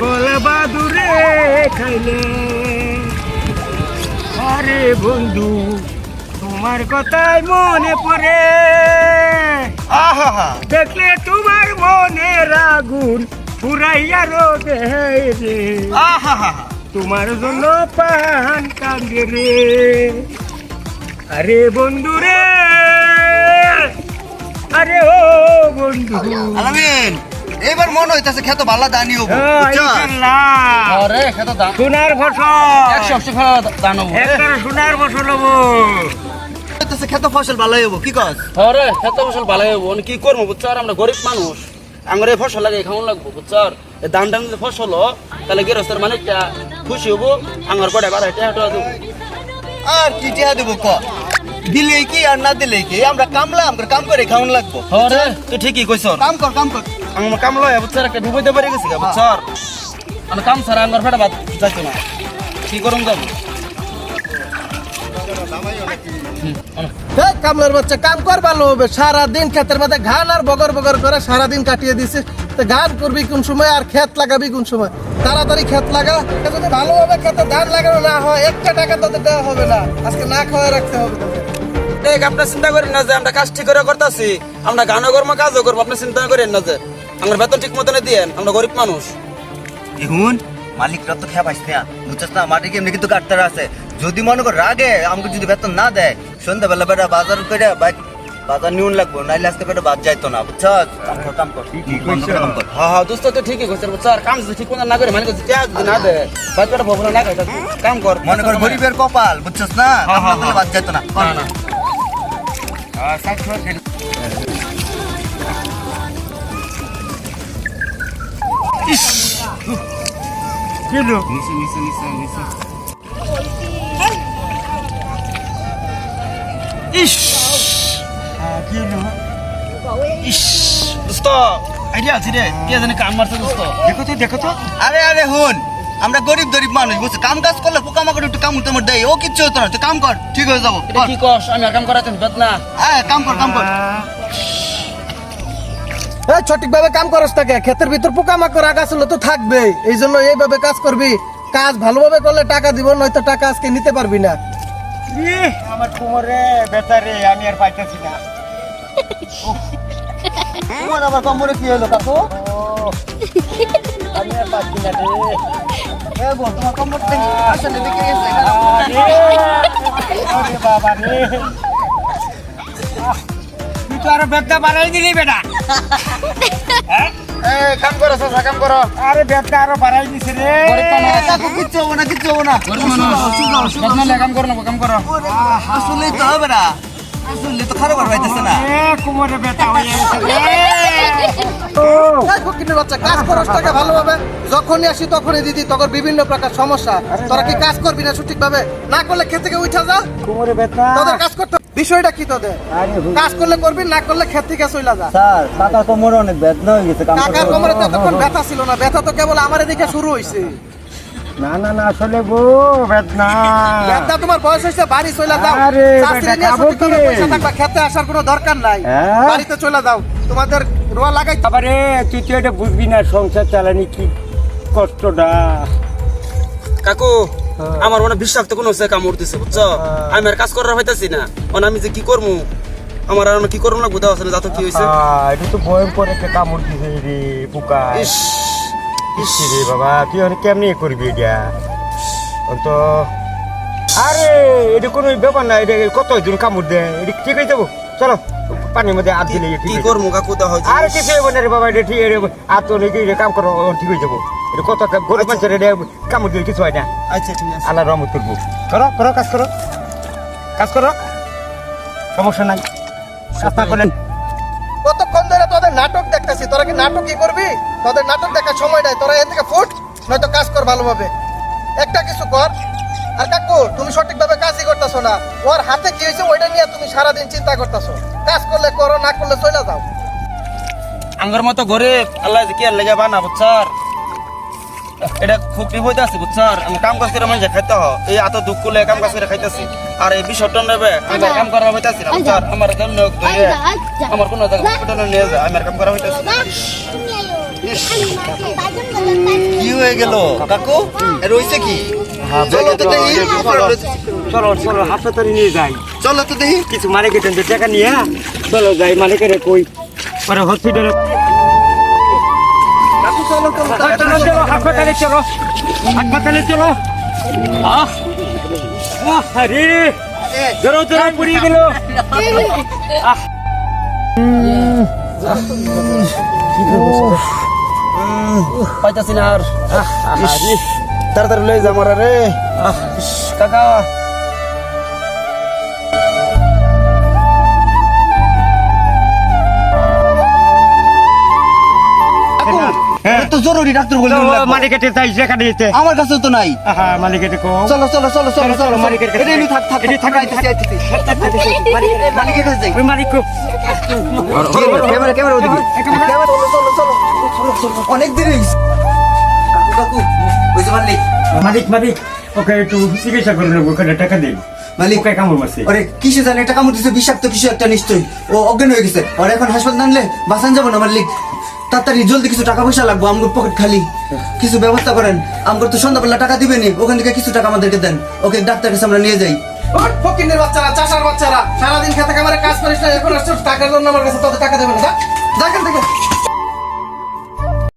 কলা বাদুরে খাইলে। আরে বন্ধু তোমার কথাই মনে পড়ে। আহা দেখলে তোমার মনের আগুন পুরাইয়া রোদে রে আহা তোমার জন্য পান কান্দে রে। আরে বন্ধু রে। আরে ও বন্ধু। আলামিন। এবার মনে হইতাছে খেত ভালো দানি হব। আরে খেতে সোনার ফসল। ফেলা হব। একটা সোনার ফসল হব। হইতাছে খেত ফসল ভালো হব কি কস? আরে খেতে ফসল ভালো হব কি করব বুঝছ? আর আমরা গরিব মানুষ। আমার এই ফসল লাগে খাওয়ান লাগবো বুঝছ? দান যদি ফসল তাহলে গৃহস্থের মানে খুশি হব বার হেঁটে হেঁটে দেবো। আর কি টিয়া দেবো ক? দিলে কি আর না দিলে কি? আমরা কামলা আমরা কাম করে খাওয়ান লাগবো। তুই ঠিকই কইছ কাম কর কাম কর। আমার কাম লয় একটা ডুবাইতে পারে গেছি কাম ছাড়া আমার ফেটা ভাত যাইতো না। কি করুন যাব কামলার বাচ্চা কাম কর ভালো হবে সারাদিন ক্ষেতের মধ্যে ঘান আর বগর বগর করে সারাদিন কাটিয়ে দিছে। তো গান করবি কোন সময় আর ক্ষেত লাগাবি কোন সময়? তাড়াতাড়ি ক্ষেত লাগা। যদি ভালোভাবে ক্ষেতে ধান লাগানো না হয় একটা টাকা তোদের দেওয়া হবে না। আজকে না খাওয়া রাখতে হবে আপনার চিন্তা করেন না যে আমরা কাজ ঠিক করে করতেছি। আমরা গানও করব কাজও করব আপনি চিন্তা করেন না যে। আমরা বেতন ঠিক মতন দিয়েন আমরা গরিব মানুষ। দেখুন মালিকরা তো খেয়া পাইছে না। বুঝছিস না মাটি কেমনি কিন্তু কাটতে আছে। যদি মনে কর রাগে আমাকে যদি বেতন না দেয় সন্ধ্যাবেলা বেটা বাজার করে বাইক বাজার নিউন লাগবো নাইলে আজকে বেটা বাদ যাইতো না বুঝছস? কাম কর। হ্যাঁ হ্যাঁ দোস্ত তো ঠিকই করছে বুঝছ আর কাম যদি ঠিক মতন না করে মানে যদি যদি না দেয় বাচ্চাটা ভবনা না খাই কাম কর। মনে কর গরিবের কপাল বুঝছস না? হ্যাঁ, হ্যাঁ, আমরা বাদ যাইতো না। না না। কিলো আইডিয়া আছে কাম দেখো আরে আমরা গরিব গরিব মানুষ বুঝছিস কাম কাজ করলে পোকামাকড় একটু কাম টামড় দেয় ও কিচ্ছু হতো না কাম কর ঠিক হয়ে যাব কি কস আমি কাম করাতে বেত না কাম কর কাম কর সঠিকভাবে কাম করস থাকে ক্ষেতের ভিতর পোকামাকড় আগাছালো তো থাকবে এই জন্য এইভাবে কাজ করবি। কাজ ভালোভাবে করলে টাকা দিব, নয়তো টাকা আজকে নিতে পারবি না। আমার আমি আর পাইতেছি না। কমরে কি হলো, কাকু? তুই তো আরও বেতটা বাড়াই দিলি, বেটা। কাম করো সাসা কাম করো। আরে বেতটা আরও বাড়াই দিছে রে। কাকু কিচ্ছু হব না কিচ্ছু হব না। গরিব মানুষ বেত না কাম করো না কাম করো। আসলেই তো হবে না। আসলে তো খারাপ আর পাইতেছে না। এ, কোমরে বেতা হয়ে গেছে রে। এই ফকিরের বাচ্চা কাজ করস টাকা ভালোভাবে। যখনই আসি তখনই দিদি তখন বিভিন্ন প্রকার সমস্যা। তোরা কি কাজ করবি না সঠিকভাবে? না করলে খেতে থেকে উঠা যা। কোমরে বেতা তোদের কাজ করতে। বিষয়টা কি তোদের? কাজ করলে করবি না করলে ক্ষেত থেকে চইলা যা। স্যার কাকা কোমরে অনেক বেদনা হয়ে গেছে কোমরে তো তখন ব্যথা ছিল না ব্যথা তো কেবল আমার এদিকে শুরু হয়েছে না না না আসলে গো বেদনা ব্যথা তোমার বয়স হয়েছে বাড়ি চইলা যাও। আরে, চাকরি বেটা, কি রে? পয়সা থাকবা খেতে আসার কোনো দরকার নাই। হ্যাঁ? বাড়িতে চলে যাও। তোমাদের রোয়া লাগাই আবারে তুই তো এটা বুঝবি না সংসার চালানি কি কষ্টটা? কাকু আমার মনে বিষাক্ত কোনো হচ্ছে কামড় দিছে বুঝছ? আমি আর কাজ করার হইতাছি না। মানে আমি যে কি করব আমার আর কি করব না বুঝা আছে না যাতো কি হয়েছে এটা তো ভয়ঙ্কর একটা কামড় দিছে রে পোকা ইস ইস রে বাবা তুই অনেক কেমনি করবি এটা? তো আরে এটা কোনো ব্যাপার না এটা কত দিন কামড় দেয়? এটা ঠিক হয়ে যাব চলো পানির মধ্যে হাত দিলে কি হয়ে। করব কাকু হয়েছে আরে কিছু হইব না রে বাবা এটা ঠিক আর তো কাম করো ঠিক হয়ে যাব। এটা কত গরিব মানুষের এটা কামড় দিলে কিছু হয় না। আচ্ছা ঠিক আছে। আল্লাহ রহমত করব। করো করো কাজ করো। কাজ করো। সমস্যা নাই। কাজ না করলেন কতক্ষণ ধরে তোদের নাটক দেখতেছি? তোরা কি নাটক কি করবি? তোদের নাটক দেখার সময় নাই। তোরা এ থেকে ফুট নয়তো কাজ কর ভালোভাবে। একটা কিছু কর। আর কাকু তুমি সঠিকভাবে কাজই করতেছো না। ওর হাতে কি হয়েছে ওইটা নিয়ে তুমি সারাদিন চিন্তা করতেছো। কাজ করলে করো না করলে চলে যাও। আঙ্গার মতো গরিব আল্লাহ যে কি আর লেগে বানা বুঝছার এটা খুব বিপদ আছে বুঝছার আমি কাম কাজ করে মানুষ খাইতে হ এই এত দুঃখ করলে কাম কাজ করে খাইতেছি। আর এই বিশ টন নেবে আমি কাম করা হইতাছি না বুঝছার আমার জন্য ধরে আমার কোনো জায়গা হসপিটালে নিয়ে যায় আমি আর কাম করা হইতাছি কি হয়ে গেল? কাকু এর হইছে কি? চলো তো দেখি। চলো। চলো হাসপাতালে নিয়ে যাই। চলো তো দেখি। কিছু মানে তো টাকা নিয়ে চলো যাই মানে কেটে কই। পরে হসপিটালে চলো চলো হাসপাতালে চলো হাসপাতালে চলো। আহ! আহ, আরে! জোরো জোরো পুড়িয়ে গেল আহ! পাইতাছি না আর। তাড়াতাড়ি লয়ে যা মারা রে। আহ, কাকা। জরুরি ডাক্তার বলে কেটে চাই সেখানে যেতে। আমার কাছে তো নাই। কো। চলো চলো চলো চলো চলো মালিকের কাছে এটা থাক থাক থাক, থাক আইতেছি আইতেছি। মালিকের কাছে যাই। মালিক কো ক্যামেরা ক্যামেরা ওদিকে। ক্যামেরা। চলো চলো চলো। চলো চলো অনেক দেরি কাকু কাকু বুঝতে পারলি? মালিক মালিক ওকে একটু চিকিৎসা করে নেব ওখানে টাকা দিন। মালিক ওকে কামড় মারছে। আরে কিসে জানে? এটা কামড় দিছে বিষাক্ত কিছু একটা নিশ্চয়ই। ও অজ্ঞান হয়ে গেছে। আর এখন হাসপাতাল আনলে বাঁচান যাব না মালিক তাড়াতাড়ি জলদি কিছু টাকা পয়সা লাগবো আমার পকেট খালি। কিছু ব্যবস্থা করেন। আমার তো সন্ধ্যাবেলা টাকা দিবেনি ওখান থেকে কিছু টাকা আমাদেরকে দেন। ওকে ডাক্তার কাছে আমরা নিয়ে যাই। ফকিনের বাচ্চারা, চাষার বাচ্চারা, সারাদিন খেতে খামারে কাজ করিস না এখন টাকার জন্য আমার কাছে তত টাকা দেবে না দেখেন থেকে।